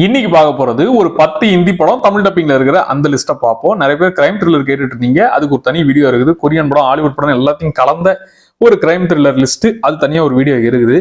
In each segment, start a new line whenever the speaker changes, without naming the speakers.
இன்னைக்கு பார்க்க போறது ஒரு பத்து இந்தி படம் தமிழ் டப்பிங்ல இருக்கிற அந்த லிஸ்ட்டை பார்ப்போம். நிறைய பேர் கிரைம் த்ரில்லர் கேட்டுட்டு இருந்தீங்க. அதுக்கு ஒரு தனி வீடியோ இருக்குது. கொரியன் படம் ஹாலிவுட் படம் எல்லாத்தையும் கலந்த ஒரு கிரைம் த்ரில்லர் லிஸ்ட் அது தனியாக ஒரு வீடியோ இருக்குது.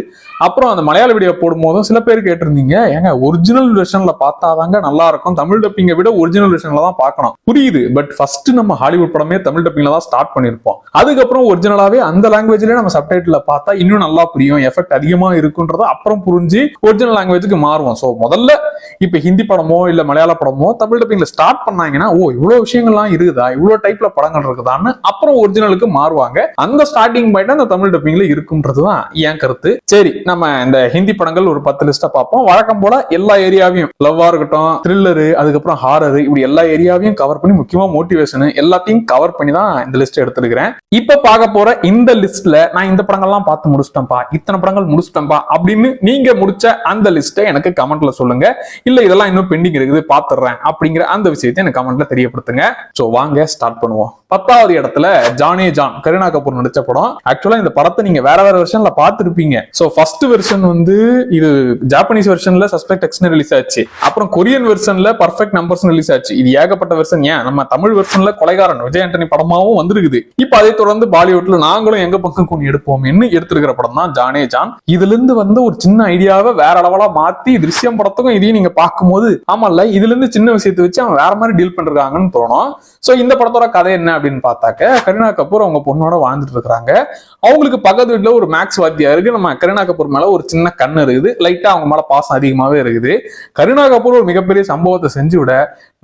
அப்புறம் அந்த மலையாள வீடியோ போடும்போதும் சில பேர் கேட்டிருந்தீங்க ஏங்க ஒரிஜினல் வெர்ஷன்ல பார்த்தாதாங்க நல்லா இருக்கும். தமிழ் டப்பிங்கை விட ஒரிஜினல் வெர்ஷன்ல தான் பார்க்கணும். புரியுது பட் ஃபர்ஸ்ட் நம்ம ஹாலிவுட் படமே தமிழ் டப்பிங்ல தான் ஸ்டார்ட் பண்ணியிருப்போம் அதுக்கப்புறம் ஒரிஜினலாவே அந்த லாங்குவேஜ்லயே நம்ம சப்டைட்டில் பார்த்தா இன்னும் நல்லா புரியும் எஃபெக்ட் அதிகமாக இருக்குன்றத அப்புறம் புரிஞ்சு ஒரிஜினல் லாங்குவேஜுக்கு மாறுவோம். ஸோ முதல்ல இப்போ ஹிந்தி படமோ இல்லை மலையாள படமோ தமிழ் டப்பிங்ல ஸ்டார்ட் பண்ணாங்கன்னா ஓ இவ்வளோ விஷயங்கள்லாம் இருக்குதா? இவ்வளோ டைப்ல படங்கள் இருக்குதான்னு அப்புறம் ஒரிஜினலுக்கு மாறுவாங்க. அந்த ஸ்டார்டிங் பாயிண்ட் அந்த தமிழ் டப்பிங்ல இருக்குன்றதுதான் என் கருத்து. சரி நம்ம இந்த ஹிந்தி படங்கள் ஒரு பத்து லிஸ்ட்டை பார்ப்போம். வழக்கம் போல எல்லா ஏரியாவையும் லவ்வா இருக்கட்டும் த்ரில்லரு அதுக்கப்புறம் ஹாரர் இப்படி எல்லா ஏரியாவையும் கவர் பண்ணி முக்கியமா மோட்டிவேஷன் எல்லாத்தையும் கவர் பண்ணி தான் இந்த லிஸ்ட் எடுத்துருக்கிறேன். இப்ப பார்க்க போற இந்த லிஸ்ட்ல நான் இந்த படங்கள்லாம் பார்த்து முடிச்சிட்டேன்ப்பா இத்தனை படங்கள் முடிச்சிட்டேன்ப்பா அப்படின்னு நீங்க முடிச்ச அந்த லிஸ்ட்டை எனக்கு கமெண்ட்ல சொல்லுங்க. இல்ல இதெல்லாம் இன்னும் பெண்டிங் இருக்குது பாத்துறேன் அப்படிங்கிற அந்த விஷயத்தை எனக்கு கமெண்ட்ல தெரியப்படுத்துங்க. சோ வாங்க ஸ்டார்ட் பண்ணுவோம். பத்தாவது இடத்துல ஜானே ஜான் கரீனா கபூர் நடிச்ச படம். ஆக்சுவலா இந்த படத்தை நீங்க வேற வேற வெர்ஷன்ல பாத்துருப்பீங்க சோ ஃபர்ஸ்ட் வெர்ஷன் வந்து இது ஜாப்பனீஸ் வெர்ஷன்ல சஸ்பெக்ட் எக்ஸ்னு ரிலீஸ் ஆச்சு. அப்புறம் கொரியன் வெர்ஷன்ல பர்ஃபெக்ட் நம்பர்ஸ் ரிலீஸ் ஆச்சு. இது ஏகப்பட்ட வெர்ஷன் ஏன்? நம்ம தமிழ் வெர்ஷன்ல கொலைகாரன் விஜய் ஆண்டனி படமாவும் வந்திருக்குது. இப்ப அதை தொடர்ந்து பாலிவுட்ல நாங்களும் எங்க பக்கம் கொண்டு எடுப்போம்னு எடுத்திருக்கிற படம் தான் ஜானே ஜான் இதுல இருந்து வந்து ஒரு சின்ன ஐடியாவை வேற அளவலா மாத்தி திருஷ்யம் படத்துக்கும் இதையும் நீங்க பார்க்கும்போது ஆமால இதுல இருந்து சின்ன விஷயத்தை வச்சு அவன் வேற மாதிரி டீல் பண்றாங்கன்னு தோணும். சோ இந்த படத்தோட கதை என்ன அப்படின்னு பார்த்தாக்க கரீனா கபூர் அவங்க பொண்ணோட வாழ்ந்துட்டு இருக்காங்க அவங்களுக்கு பக்கத்து வீட்டில் ஒரு மேக்ஸ் வாத்தியா இருக்கு. நம்ம கருணா கபூர் மேல ஒரு சின்ன கண் இருக்குது. லைட்டா அவங்க மேல பாசம் அதிகமாவே இருக்குது. கருணா கபூர் ஒரு மிகப்பெரிய சம்பவத்தை செஞ்சு விட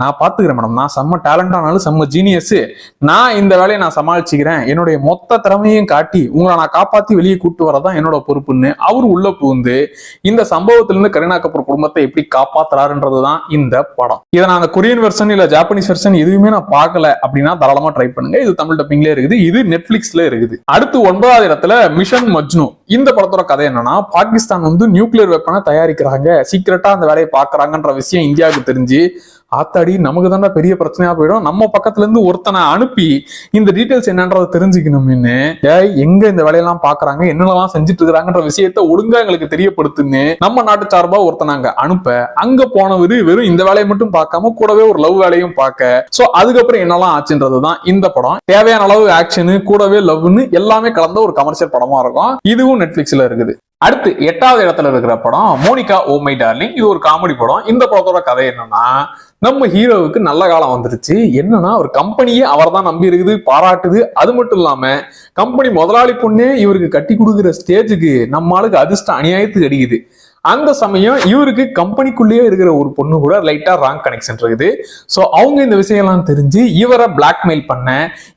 நான் பாத்துக்கிறேன் மேடம் நான் செம்ம டேலண்டானாலும் செம்ம ஜீனியஸ் நான் இந்த வேலையை நான் சமாளிச்சுக்கிறேன். என்னுடைய மொத்த திறமையும் காட்டி உங்களை நான் காப்பாத்தி வெளியே கூட்டு வரதான் என்னோட பொறுப்புன்னு அவர் உள்ள புகுந்து இந்த சம்பவத்திலிருந்து கரீனா கபூர் குடும்பத்தை எப்படி காப்பாத்துறாருன்றதுதான் இந்த படம். இதை நான் அந்த கொரியன் வெர்ஷன் இல்ல ஜாப்பனீஸ் வெர்ஷன் எதுவுமே நான் பார்க்கல அப்படின்னா தாராளமா ட்ரை பண்ணுங்க. இது தமிழ் டப்பிங்ல இருக்குது இது நெட்ஃபிளிக்ஸ்ல இருக்குது. அடுத்து ஒன்பதாவது இடத்துல மிஷன் மஜ்னு இந்த படத்தோட கதை என்னன்னா பாகிஸ்தான் வந்து நியூக்ளியர் வெப்பனை தயாரிக்கிறாங்க. சீக்கிரட்டா அந்த வேலையை பாக்குறாங்கன்ற விஷயம் இந்தியாவுக்கு தெரிஞ்சு ஆத்தாடி நமக்கு தாண்டா பெரிய பிரச்சனையா போயிடும். நம்ம பக்கத்துல இருந்து ஒருத்தனை அனுப்பி இந்த டீட்டெயில்ஸ் என்னன்றதை தெரிஞ்சுக்கணும்னு ஏய் எங்க இந்த வேலையெல்லாம் பாக்குறாங்க என்னெல்லாம் செஞ்சுட்டு இருக்காங்கன்ற விஷயத்த ஒழுங்கா எங்களுக்கு தெரியப்படுத்துன்னு நம்ம நாட்டு சார்பா ஒருத்தனாங்க அனுப்ப அங்க போனவர் வெறும் இந்த வேலையை மட்டும் பார்க்காம கூடவே ஒரு லவ் வேலையும் பார்க்க. சோ அதுக்கப்புறம் என்னெல்லாம் ஆச்சுன்றதுதான் இந்த படம். தேவையான அளவு ஆக்ஷனு கூடவே லவ்னு எல்லாமே கலந்த ஒரு கமர்ஷியல் படமா இருக்கும். இதுவும் நெட்ஃபிளிக்ஸ்ல இருக்குது. அடுத்து எட்டாவது இடத்துல இருக்கிற படம் மோனிகா ஓ மை டார்லிங். இது ஒரு காமெடி படம். இந்த படத்தோட கதை என்னன்னா நம்ம ஹீரோவுக்கு நல்ல காலம் வந்துருச்சு. என்னன்னா ஒரு கம்பெனியே அவர் தான் நம்பி இருக்குது பாராட்டுது. அது மட்டும் இல்லாம கம்பெனி முதலாளி பொண்ணே இவருக்கு கட்டி கொடுக்குற ஸ்டேஜுக்கு நம்மளுக்கு அதிர்ஷ்டம் அநியாயத்துக்கு அடிக்குது. அந்த சமயம் இவருக்கு கம்பெனிக்குள்ளேயே இருக்கிற ஒரு பொண்ணு கூட லைட்டா ராங் கனெக்ஷன் இருக்குது. ஸோ அவங்க இந்த விஷயம்லாம் தெரிஞ்சு இவரை பிளாக்மெயில் பண்ண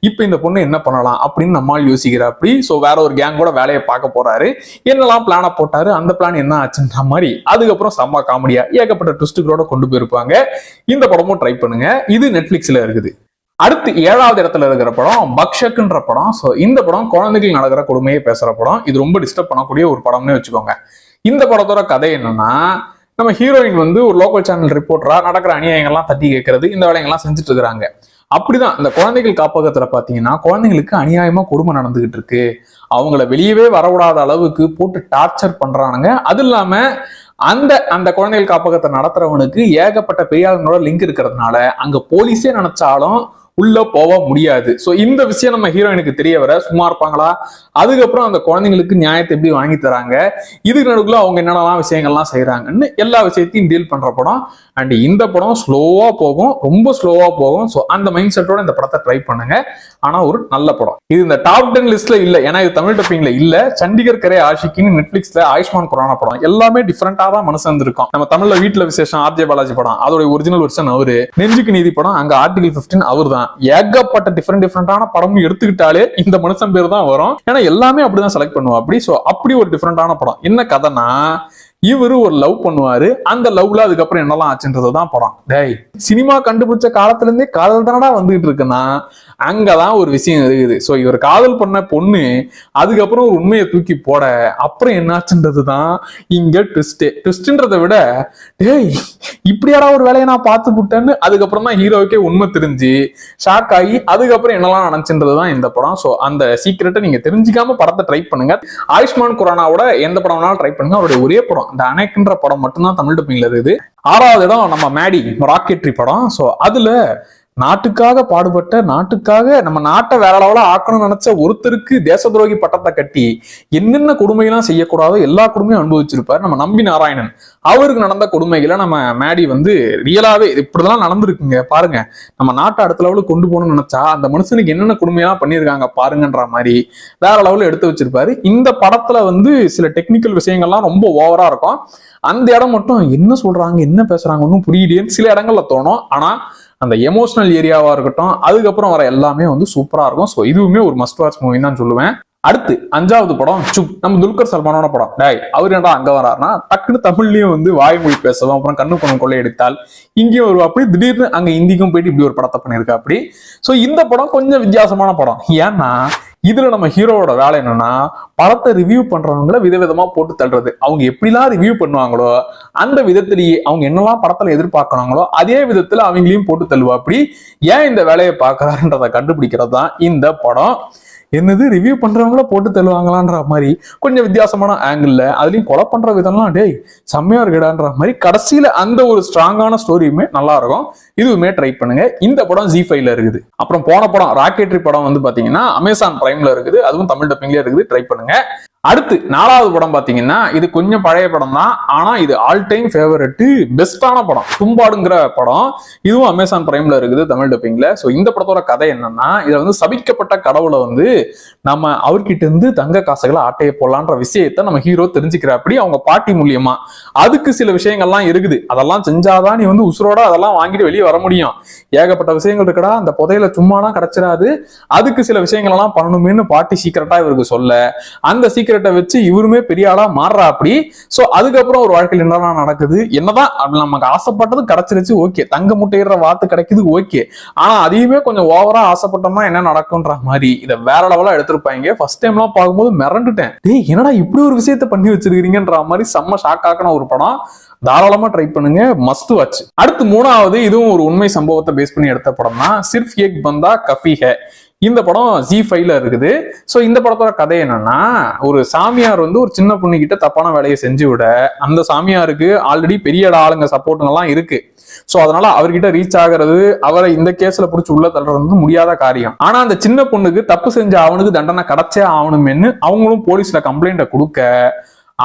இப்போ இந்த பொண்ணு என்ன பண்ணலாம் அப்படின்னு நம்மால் யோசிக்கிறாப்படி ஸோ வேற ஒரு கேங்கோட வேலையை பார்க்க போறாரு. என்னெல்லாம் பிளானை போட்டாரு அந்த பிளான் என்ன ஆச்சுன்ற மாதிரி அதுக்கப்புறம் செம்ம காமெடியா ஏகப்பட்ட ட்விஸ்ட்டுகளோட கொண்டு போயிருப்பாங்க. இந்த படமும் ட்ரை பண்ணுங்க. இது நெட்ஃபிளிக்ஸ்ல இருக்குது. அடுத்து ஏழாவது இடத்துல இருக்கிற படம் பக்ஷக்குன்ற படம். ஸோ இந்த படம் குழந்தைகள் நடக்கிற கொடுமையை பேசுற படம். இது ரொம்ப டிஸ்டர்ப் பண்ணக்கூடிய ஒரு படம்னு வச்சுக்கோங்க. இந்த படத்தோட கதை என்னன்னா நம்ம ஹீரோயின் வந்து ஒரு லோக்கல் சேனல் ரிப்போர்ட்டரா நடக்கிற அநியாயங்கள்லாம் தட்டி கேட்கறது இந்த வேலைங்கள்லாம் செஞ்சுட்டு இருக்கிறாங்க அப்படிதான் இந்த குழந்தைகள் காப்பகத்துல பாத்தீங்கன்னா குழந்தைங்களுக்கு அநியாயமா கொடுமை நடந்துகிட்டு இருக்கு. அவங்கள வெளியவே வரவிடாத அளவுக்கு போட்டு டார்ச்சர் பண்றானுங்க. அது இல்லாம அந்த அந்த குழந்தைகள் காப்பகத்தை நடத்துறவனுக்கு ஏகப்பட்ட பெரியாளங்களோட லிங்க் இருக்கிறதுனால அங்க போலீஸே நினைச்சாலும் உள்ள போக முடியாது. சோ இந்த விஷயம் நம்ம ஹீரோயினுக்கு தெரிய வர சும்மா இருப்பாங்களா? அதுக்கப்புறம் அந்த குழந்தைங்களுக்கு நியாயத்தை எப்படி வாங்கி தராங்க? இதுக்கு நடுக்குள்ள அவங்க என்னென்னலாம் விஷயங்கள்லாம் செய்யறாங்கன்னு எல்லா விஷயத்தையும் டீல் பண்ற படம். அண்ட் இந்த படம் ஸ்லோவா போகும் ரொம்ப ஸ்லோவா போகும். ஸோ அந்த மைண்ட் செட்டோட இந்த படத்தை ட்ரை பண்ணுங்க. ஆனால் ஒரு நல்ல படம். இது இந்த டாப் டென் லிஸ்ட்ல இல்லை. ஏன்னா இது தமிழ் டப்பிங்ல இல்லை. சண்டிகர் கரை ஆஷிக்கின்னு நெட்ஃபிளிக்ஸ்ல ஆயுஷ்மான் குரானா படம். எல்லாமே டிஃப்ரெண்டாக தான் மனசு வந்திருக்கும் நம்ம தமிழ்ல வீட்டில் விசேஷம் ஆர்ஜே பாலாஜி படம். அதோட ஒரிஜினல் வருஷன் அவரு. நெஞ்சுக்கு நீதி படம். அங்க ஆர்டிகல் பிப்டீன் அவர் தான் ஏகப்பட்ட டிஃப்ரெண்ட் டிஃப்ரெண்டான படமும் எடுத்துக்கிட்டாலே இந்த மனுஷன் பேர் தான் வரும். ஏன்னா எல்லாமே அப்படிதான் செலக்ட் பண்ணுவா அப்படி ஸோ அப்படி ஒரு டிஃப்ரெண்டான படம். என்ன கதைனா இவரு ஒரு லவ் பண்ணுவாரு. அந்த லவ்ல அதுக்கப்புறம் என்னெல்லாம் ஆச்சுன்றது தான் படம். டேய் சினிமா கண்டுபிடிச்ச காலத்துல இருந்தே காதல் தானடா வந்துகிட்டு இருக்குன்னா அங்கதான் ஒரு விஷயம் இருக்குது. சோ இவர் காதல் பண்ண பொண்ணு அதுக்கப்புறம் ஒரு உண்மையை தூக்கி போட அப்புறம் என்னாச்சுன்றது தான் இங்க ட்விஸ்ட் ட்விஸ்ட்ன்றதை விட டேய் இப்படியாடா ஒரு வேலையை நான் பார்த்து விட்டேன்னு அதுக்கப்புறம் தான் ஹீரோவுக்கே உண்மை தெரிஞ்சு ஷாக் ஆகி அதுக்கப்புறம் என்னெல்லாம் நடந்துச்சுன்றது தான் இந்த படம். ஸோ அந்த சீக்கிரட்டை நீங்க தெரிஞ்சுக்காம படத்தை ட்ரை பண்ணுங்க. ஆயுஷ்மான் குரானாவோட எந்த படம் வேணாலும் ட்ரை பண்ணுங்க. அவருடைய ஒரே படம். இந்த அணைக்குன்ற படம் மட்டும்தான் தமிழ் டப்பிங்ல இருக்குது. ஆறாவது இடம் நம்ம மேடி ராக்கெட்ரி படம். ஸோ அதுல நாட்டுக்காக பாடுபட்ட நாட்டுக்காக நம்ம நாட்டை வேற லெவலா ஆக்கணும்னு நினைச்ச ஒருத்தருக்கு தேச துரோகி பட்டத்தை கட்டி என்னென்ன கொடுமையெல்லாம் செய்யக்கூடாதோ எல்லா கொடுமையும் அனுபவிச்சிருப்பார் நம்ம நம்பி நாராயணன். அவருக்கு நடந்த கொடுமைகளை நம்ம மேடி வந்து ரியலாவே இது இப்படிதான் நடந்திருக்குங்க. பாருங்க நம்ம நாட்டை அடுத்த லெவலுக்கு கொண்டு போகணும்னு நினைச்சா அந்த மனுஷனுக்கு என்னென்ன கொடுமையெல்லாம் பண்ணியிருக்காங்க பாருங்கன்ற மாதிரி வேற லெவலில் எடுத்து வச்சிருப்பாரு. இந்த படத்துல வந்து சில டெக்னிக்கல் விஷயங்கள்லாம் ரொம்ப ஓவரா இருக்கும். அந்த இடம் மட்டும் என்ன சொல்றாங்க என்ன பேசுறாங்க ஒன்றும் புரியலையேன்னு சில இடங்கள்ல தோணும். ஆனா அந்த எமோஷனல் ஏரியாவா இருக்கட்டும் அதுக்கப்புறம் வர எல்லாமே வந்து சூப்பரா இருக்கும். ஸோ இதுவுமே ஒரு மஸ்ட் வாட்ச் மூவி தான் சொல்லுவேன். அடுத்து அஞ்சாவது படம் சுப் நம்ம துல்கர் சல்மானோட படம். டேய் அவர் என்னடா அங்க வராருன்னா டக்குன்னு தமிழ்லயும் வந்து வாய்மொழி பேசவும் அப்புறம் கண்ணு பணம் கொள்ளையடித்தால் இங்கேயும் ஒரு அப்படி திடீர்னு அங்க இந்திக்கும் போயிட்டு இப்படி ஒரு படத்தை பண்ணியிருக்கா அப்படி. ஸோ இந்த படம் கொஞ்சம் வித்தியாசமான படம். ஏன்னா இதுல நம்ம ஹீரோவோட வேலை என்னன்னா படத்தை ரிவ்யூ பண்றவங்கள விதவிதமா போட்டு தள்ளுறது. அவங்க எப்படிலாம் ரிவ்யூ பண்ணுவாங்களோ அந்த விதத்திலேயே அவங்க என்னெல்லாம் படத்துல எதிர்பார்க்கறாங்களோ அதே விதத்துல அவங்களையும் போட்டு தள்ளுவா. அப்படி ஏன் இந்த வேலையை பார்க்கறாருன்றதை கண்டுபிடிக்கிறது தான் இந்த படம். என்னது ரிவ்யூ பண்றவங்கள போட்டு தள்ளுவாங்களான்ற மாதிரி கொஞ்சம் வித்தியாசமான ஆங்கிள் அதுலயும் கொலை பண்ற விதம்லாம் டேய் செம்மையா இருக்குடான்ற மாதிரி கடைசியில அந்த ஒரு ஸ்ட்ராங்கான ஸ்டோரியுமே நல்லா இருக்கும். இதுவுமே ட்ரை பண்ணுங்க. இந்த படம் ஜி ஃபைவ்ல இருக்குது. அப்புறம் போன படம் ராக்கெட்ரி படம் வந்து பாத்தீங்கன்னா அமேசான் பிரைம்ல இருக்குது. அதுவும் தமிழ் டப்பிங்லேயே இருக்குது. ட்ரை பண்ணுங்க. அடுத்து நாலாவது படம் பாத்தீங்கன்னா இது கொஞ்சம் பழைய படம் தான். ஆனா இது ஆல் டைம் ஃபேவரட் பெஸ்டான படம். தும்பாடுங்கிற படம். இதுவும் அமேசான் பிரைம்ல இருக்குது தமிழ் டப்பிங்ல ஸோ இந்த படத்தோட கதை என்னன்னா இதுல வந்து சபிக்கப்பட்ட கடவுளை வந்து நம்ம அவர்கிட்ட இருந்து தங்க காசுகளை ஆட்டைய போடலான்ற விஷயத்த நம்ம ஹீரோ தெரிஞ்சுக்கிறாப்படி அவங்க பாட்டி மூலியமா. அதுக்கு சில விஷயங்கள்லாம் இருக்குது. அதெல்லாம் செஞ்சாதான் நீ வந்து உசுரோட அதெல்லாம் வாங்கிட்டு வெளியே வர முடியும். ஏகப்பட்ட விஷயங்கள் இருக்கடா அந்த புதையில சும்மாலாம் கிடைச்சிடாது. அதுக்கு சில விஷயங்கள் எல்லாம் பண்ணணுமேனு பாட்டி சீக்கிரட்டா இவருக்கு சொல்ல அந்த சீக்கிரம் சீக்கிரட்டை வச்சு இவருமே பெரிய ஆளா மாறுறா அப்படி. சோ அதுக்கப்புறம் ஒரு வாழ்க்கையில் என்னதான் நடக்குது? என்னதான் நமக்கு ஆசைப்பட்டது கிடைச்சிருச்சு ஓகே தங்க முட்டையிடுற வாத்து கிடைக்குது ஓகே ஆனா அதையுமே கொஞ்சம் ஓவரா ஆசைப்பட்டோம்னா என்ன நடக்கும்ன்ற மாதிரி. இதை வேற லெவலா எடுத்திருப்பாங்க. ஃபர்ஸ்ட் டைம் எல்லாம் பார்க்கும்போது மிரண்டுட்டேன். டேய் என்னடா இப்படி ஒரு விஷயத்த பண்ணி வச்சிருக்கீங்கன்ற மாதிரி செம்ம ஷாக் ஆக்கின ஒரு படம். தாராளமா ட்ரை பண்ணுங்க. மஸ்ட் வாட்ச் அடுத்து மூணாவது இதுவும் ஒரு உண்மை சம்பவத்தை பேஸ் பண்ணி எடுத்த படம் தான் சிர்ஃப் ஏக் பந்தா கஃபி ஹே இந்த படம் ஜி ஃபைவ்ல இருக்குது. ஸோ இந்த படத்தோட கதை என்னன்னா ஒரு சாமியார் வந்து ஒரு சின்ன பொண்ணு கிட்ட தப்பான வேலையை செஞ்சு விட அந்த சாமியாருக்கு ஆல்ரெடி பெரிய ஆளுங்க சப்போர்ட்டுங்கெல்லாம் இருக்கு. ஸோ அதனால அவர்கிட்ட ரீச் ஆகிறது அவரை இந்த கேஸ்ல பிடிச்சி உள்ள தள்ளுறது வந்து முடியாத காரியம். ஆனா அந்த சின்ன பொண்ணுக்கு தப்பு செஞ்ச அவனுக்கு தண்டனை கிடைச்சே ஆகணும்னு அவங்களும் போலீஸ்ல கம்ப்ளைண்ட்டை கொடுக்க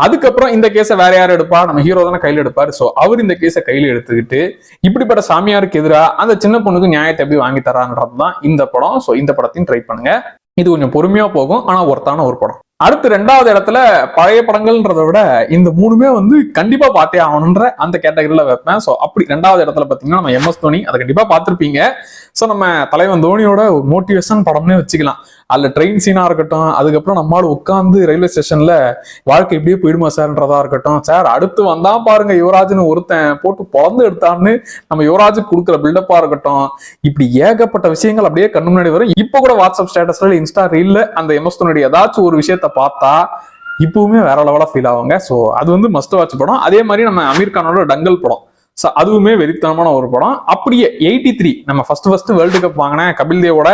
அதுக்கப்புறம் இந்த கேஸை வேற யார் எடுப்பா? நம்ம ஹீரோ தானே கையில எடுப்பாரு. ஸோ அவர் இந்த கேஸை கையில எடுத்துக்கிட்டு இப்படிப்பட்ட சாமியாருக்கு எதிராக அந்த சின்ன பொண்ணுக்கு நியாயத்தை எப்படி வாங்கி தரான்றது தான் இந்த படம். ஸோ இந்த படத்தையும் ட்ரை பண்ணுங்க. இது கொஞ்சம் பொறுமையா போகும் ஆனா ஒருத்தான ஒரு படம். அடுத்து ரெண்டாவது இடத்துல பழைய படங்கள்ன்றத விட இந்த மூணுமே வந்து கண்டிப்பா பார்த்தே ஆகணுன்ற அந்த கேட்டகரியில வைப்பேன். ஸோ அப்படி ரெண்டாவது இடத்துல பாத்தீங்கன்னா நம்ம எம்எஸ் தோனி அதை கண்டிப்பா பார்த்துருப்பீங்க. ஸோ நம்ம தலைவன் தோனியோட ஒரு மோட்டிவேஷன் படம்னே வச்சுக்கலாம். அதில் ட்ரெயின் சீனாக இருக்கட்டும் அதுக்கப்புறம் நம்மளால உட்காந்து ரயில்வே ஸ்டேஷனில் வாழ்க்கை இப்படியே போயிடுமா சார்ன்றதா இருக்கட்டும். சார் அடுத்து வந்தா பாருங்க யுவராஜ்னு ஒருத்தன் போட்டு பிறந்து எடுத்தான்னு நம்ம யுவராஜுக்கு கொடுக்குற பில்டப்பாக இருக்கட்டும். இப்படி ஏகப்பட்ட விஷயங்கள் அப்படியே கண்ணு முன்னாடி வரும். இப்போ கூட வாட்ஸ்அப் ஸ்டேட்டஸில் இன்ஸ்டா ரீலில் அந்த எம்எஸ்தோனுடைய ஏதாச்சும் ஒரு விஷயத்த பார்த்தா இப்பவுமே வேற லெவலாக ஃபீல் ஆகுங்க. ஸோ அது வந்து மஸ்ட் வாட்ச் படம். அதே மாதிரி நம்ம அமீர் கானோட டங்கல் படம். ஸோ அதுவுமே வெறித்தனமான ஒரு படம். அப்படியே எயிட்டி த்ரீ நம்ம ஃபர்ஸ்ட் ஃபர்ஸ்ட் வேர்ல்டு கப் வாங்கின கபில் தேவோட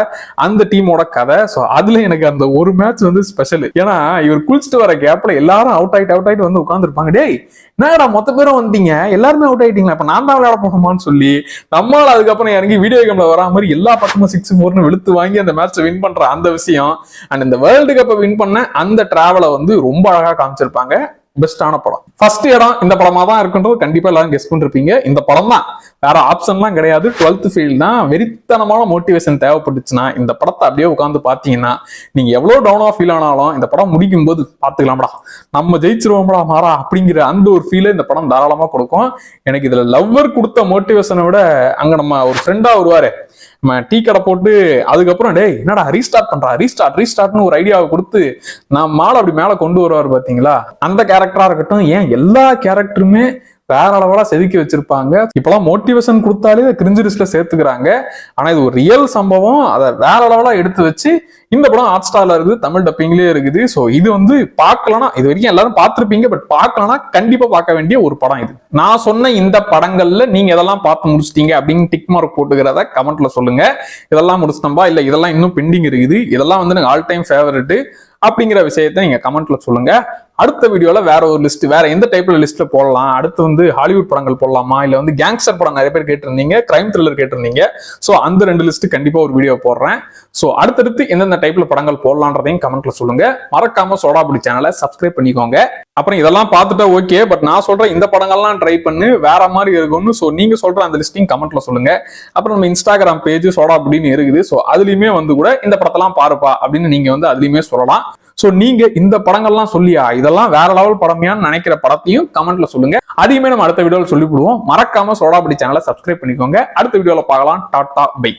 அந்த டீமோட கதை. ஸோ அதுல எனக்கு அந்த ஒரு மேட்ச் வந்து ஸ்பெஷல் ஏன்னா இவர் குளிச்சுட்டு வர கேப்ல எல்லாரும் அவுட் ஆயிட்டு அவுட் ஆயிட்டு வந்து உட்காந்துருப்பாங்க டேய் என்னடா மொத்த பேரும் வந்தீங்க? எல்லாருமே அவுட் ஆயிட்டீங்களா? இப்ப நான் தான் விளையாட போகணுமான்னு சொல்லி நம்மளால அதுக்கப்புறம் இறங்கி வீடியோ கேம்ல வரா மாதிரி எல்லா பக்கமும் சிக்ஸ் ஃபோர்னு வெளுத்து வாங்கி அந்த மேட்சை வின் பண்ற அந்த விஷயம். அண்ட் இந்த வேர்ல்டு கப்பை வின் பண்ண அந்த டிராவலை வந்து ரொம்ப அழகா காமிச்சிருப்பாங்க. பெஸ்டான படம். ஃபர்ஸ்ட் இடம் இந்த படமா தான் இருக்குன்றது கண்டிப்பா எல்லாரும் கெஸ்ட் பண்ணிருப்பீங்க. இந்த படம் தான் வேற ஆப்ஷன்லாம் கிடையாது. டுவெல்த் ஃபீல் தான் வெறித்தனமான மோட்டிவேஷன் தேவைப்பட்டுச்சுன்னா இந்த படத்தை அப்படியே உட்காந்து பாத்தீங்கன்னா நீங்க எவ்வளவு டவுனா ஃபீல் ஆனாலும் இந்த படம் முடிக்கும் போது பாத்துக்கலாம்டா நம்ம ஜெயிச்சிருவோம்டா மாறா அப்படிங்கிற அந்த ஒரு ஃபீல இந்த படம் தாராளமா கொடுக்கும். எனக்கு இதுல லவ்வர் கொடுத்த மோட்டிவேஷனை விட அங்க நம்ம ஒரு ஃப்ரெண்டா வருவாரு. டீ கடை போட்டு அதுக்கப்புறம் டே என்னடா ரீஸ்டார்ட் பண்றா? ரீஸ்டார்ட் ரீஸ்டார்ட்னு ஒரு ஐடியாவை கொடுத்து நான் மாலை அப்படி மேல கொண்டு வருவார் பாத்தீங்களா? அந்த கேரக்டரா இருக்கட்டும் ஏன் எல்லா கேரக்டருமே வேற அளவலா செதுக்கி வச்சிருப்பாங்க. இப்பெல்லாம் மோட்டிவேஷன் கொடுத்தாலே இதை கிரிஞ்சு லிஸ்ட்ல சேர்த்துக்கிறாங்க. ஆனா இது ஒரு ரியல் சம்பவம். அதை வேற அளவலா எடுத்து வச்சு இந்த படம் ஹாட் ஸ்டார்ல இருக்குது தமிழ் டப்பிங்லயே இருக்குது. ஸோ இது வந்து பார்க்கலனா இது வரைக்கும் எல்லாரும் பார்த்துருப்பீங்க பட் பார்க்கலனா கண்டிப்பா பார்க்க வேண்டிய ஒரு படம் இது. நான் சொன்ன இந்த படங்கள்ல நீங்க இதெல்லாம் பார்த்து முடிச்சிட்டீங்க அப்படின்னு டிக் மார்க் போட்டுக்கிறத கமெண்ட்ல சொல்லுங்க. இதெல்லாம் முடிச்சிட்டோம்பா? இல்ல இதெல்லாம் இன்னும் பெண்டிங் இருக்குது. இதெல்லாம் வந்து எனக்கு ஆல் டைம் ஃபேவரட் அப்படிங்கிற விஷயத்த நீங்க கமெண்ட்ல சொல்லுங்க. அடுத்த வீடியோவில் வேற ஒரு லிஸ்ட் வேற எந்த டைப்ல லிஸ்ட்ல போடலாம்? அடுத்து வந்து ஹாலிவுட் படங்கள் போடலாமா? இல்லை வந்து கேங்ஸ்டர் படம் நிறைய பேர் கேட்டிருந்தீங்க கிரைம் த்ரில்லர் கேட்டிருந்தீங்க. ஸோ அந்த ரெண்டு லிஸ்ட் கண்டிப்பாக ஒரு வீடியோ போடுறேன். ஸோ அடுத்தடுத்து எந்தெந்த டைப்ல படங்கள் போடலான்றதையும் கமெண்ட்ல சொல்லுங்க. மறக்காம சோடாபுடி சேனலை சப்ஸ்கிரைப் பண்ணிக்கோங்க. அப்புறம் இதெல்லாம் பார்த்துட்டா ஓகே பட் நான் சொல்ற இந்த படங்கள்லாம் ட்ரை பண்ணு வேற மாதிரி இருக்கும்னு ஸோ நீங்க சொல்ற அந்த லிஸ்டையும் கமெண்ட்ல சொல்லுங்க. அப்புறம் நம்ம இன்ஸ்டாகிராம் பேஜ் சோடா அப்படின்னு இருக்குது. ஸோ அதுலயுமே வந்து கூட இந்த படத்தெல்லாம் பாருப்பா அப்படின்னு நீங்க வந்து அதுலயுமே சொல்லலாம். ஸோ நீங்க இந்த படங்கள்லாம் சொல்லியா? இதெல்லாம் வேற லெவல் படமையான்னு நினைக்கிற படத்தையும் கமெண்ட்ல சொல்லுங்க. அதையுமே நம்ம அடுத்த வீடியோவில் சொல்லிவிடுவோம். மறக்காம சோடாபடி சேனலை சப்ஸ்கிரைப் பண்ணிக்கோங்க. அடுத்த வீடியோவில் பார்க்கலாம். Tata bye